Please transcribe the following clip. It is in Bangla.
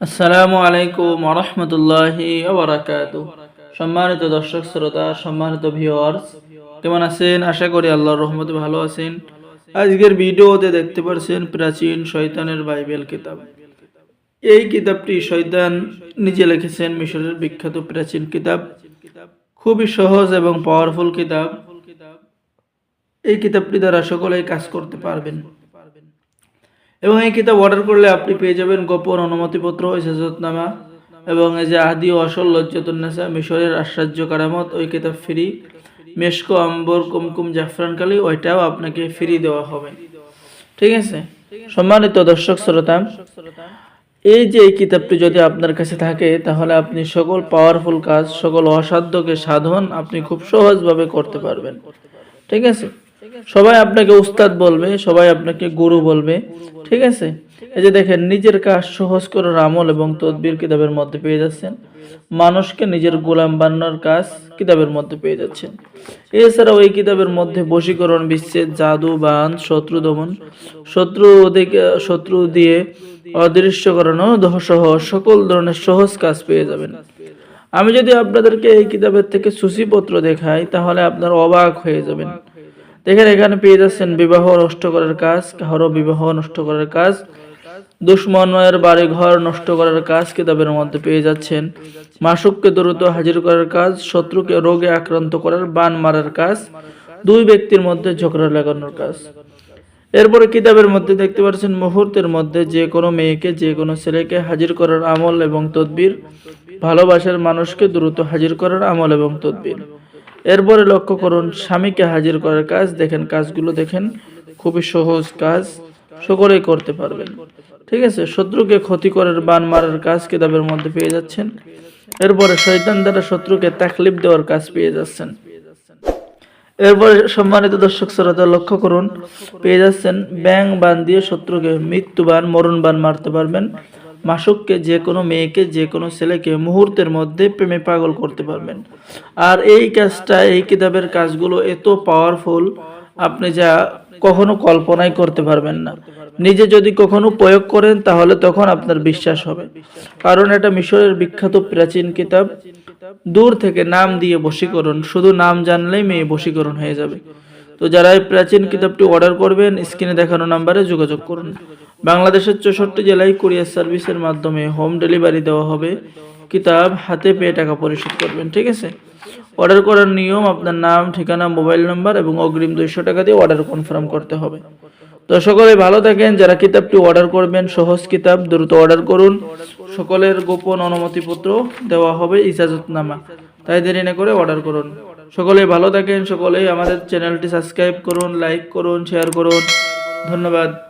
আসসালামু আলাইকুম ওরহমতুল্লাহি ওবরাকাত সম্মানিত দর্শক, শ্রোতা, সম্মানিত ভিউয়ার্স কেমন আছেন? আশা করি আল্লাহর রহমতে ভালো আছেন। আজকের ভিডিওতে দেখতে পাচ্ছেন প্রাচীন শয়তানের বাইবেল কিতাব। এই কিতাবটি শয়তান নিজে লিখেছেন মিশরের বিখ্যাত প্রাচীন কিতাব। খুবই সহজ এবং পাওয়ারফুল কিতাব। এই কিতাবটি দ্বারা সকলেই কাজ করতে পারবেন। এবং এই কিতাব অর্ডার করলে আপনি পেয়ে যাবেন গোপন অনুমতিপত্র ইজাজতনামা এবং এই যে আদি ও আসল লজ্জতুন্নেসা মিশরের আশ্চর্য কারামত ওই কিতাব ফ্রি মেশকো, আম্বর, কুমকুম জাফরানকালি ওইটাও আপনাকে ফ্রি দেওয়া হবে। ঠিক আছে? সম্মানিত দর্শক শ্রোতা, এই যে এই কিতাবটি যদি আপনার কাছে থাকে, তাহলে আপনি সকল পাওয়ারফুল কাজ, সকল অসাধ্যকে সাধন আপনি খুব সহজভাবে করতে পারবেন। ঠিক আছে? সবাই আপনাকে উস্তাদ বলবে, সবাই আপনাকে গুরু বলবে, ঠিক আছে? এই যে দেখেন, নিজের কাজ সহজ করার আমল এবং তদবির কিতাবের মধ্যে পেয়ে যাচ্ছেন। মানুষকে নিজের গোলাম বানানোর কাজ কিতাবের মধ্যে পেয়ে যাচ্ছেন। এছাড়াও এই কিতাবের মধ্যে বশীকরণ, বিচ্ছেদ, জাদু, বান, শত্রু দমন, শত্রু শত্রু দিয়ে অদৃশ্য করানো সহ সকল ধরনের সহজ কাজ পেয়ে যাবেন। আমি যদি আপনাদেরকে এই কিতাবের থেকে সূচিপত্র দেখাই, তাহলে আপনার অবাক হয়ে যাবেন। দেখেন, এখানে পেয়ে যাচ্ছেন বিবাহ নষ্ট করার কাজ কারও বিবাহ নষ্ট করার কাজ দুশ্মনের বাড়ি ঘর নষ্ট করার কাজ কিতাবের মধ্যে পেয়ে যাচ্ছেন, মাসুককে দ্রুত হাজির করার কাজ, শত্রুকে রোগে আক্রান্ত করার, বান মারার কাজ, দুই ব্যক্তির মধ্যে ঝগড়া লাগানোর কাজ। এরপরে কিতাবের মধ্যে দেখতে পাচ্ছেন, মুহূর্তের মধ্যে যে কোনো মেয়েকে, যে কোনো ছেলেকে হাজির করার আমল এবং তদবির, ভালোবাসার মানুষকে দ্রুত হাজির করার আমল এবং তদবির। এরপরে লক্ষ্য করুন, স্বামীকে হাজির করার কাজ, দেখেন কাজগুলো দেখেন, খুবই সহজ কাজ, সকলেই করতে পারবেন। ঠিক আছে, শত্রুকে ক্ষতি করার বান মারার কাজ কিতাবের মধ্যে পেয়ে যাচ্ছেন। এরপরে শৈতান দ্বারা শত্রুকে তাকলিফ দেওয়ার কাজ পেয়ে যাচ্ছেন। এরপরে সম্মানিত দর্শক শ্রোতা, লক্ষ্য করুন, পেয়ে যাচ্ছেন, ব্যাং বান দিয়ে শত্রুকে মৃত্যু বান মরণ মরণবান মারতে পারবেন। মাসুককে যে কোনো মেয়েকে, যে কোনো ছেলেকে মুহূর্তের মধ্যে প্রেমে পাগল করতে পারবেন। আর এই কাজটা, এই কিতাবের কাজগুলো এত পাওয়ারফুল আপনি যা কখনো কল্পনাই করতে পারবেন না। নিজে যদি কখনো প্রয়োগ করেন, তাহলে তখন আপনার বিশ্বাস হবে। কারণ এটা মিশরের বিখ্যাত প্রাচীন কিতাব। দূর থেকে নাম দিয়ে বশীকরণ, শুধু নাম জানলেই মেয়ে বশীকরণ হয়ে যাবে। তো যারা এই প্রাচীন কিতাবটি অর্ডার করবেন, স্ক্রিনে দেখানো নাম্বারে যোগাযোগ করুন। বাংলাদেশের চৌষট্টি জেলায় কুরিয়ার সার্ভিসের মাধ্যমে হোম ডেলিভারি দেওয়া হবে। কিতাব হাতে পেয়ে টাকা পরিশোধ করবেন, ঠিক আছে? অর্ডার করার নিয়ম, আপনার নাম, ঠিকানা মোবাইল নাম্বার এবং অগ্রিম দুইশো টাকা দিয়ে অর্ডার কনফার্ম করতে হবে। তো সকলে ভালো থাকেন, যারা কিতাবটি অর্ডার করবেন, সহজ কিতাব, দ্রুত অর্ডার করুন। সকলের গোপন অনুমতিপত্র দেওয়া হবে ইজাজতনামা। তাই দেরি না করে অর্ডার করুন। সকলেই ভালো থাকেন, সকলেই আমাদের চ্যানেলটি সাবস্ক্রাইব করুন লাইক করুন শেয়ার করুন। ধন্যবাদ।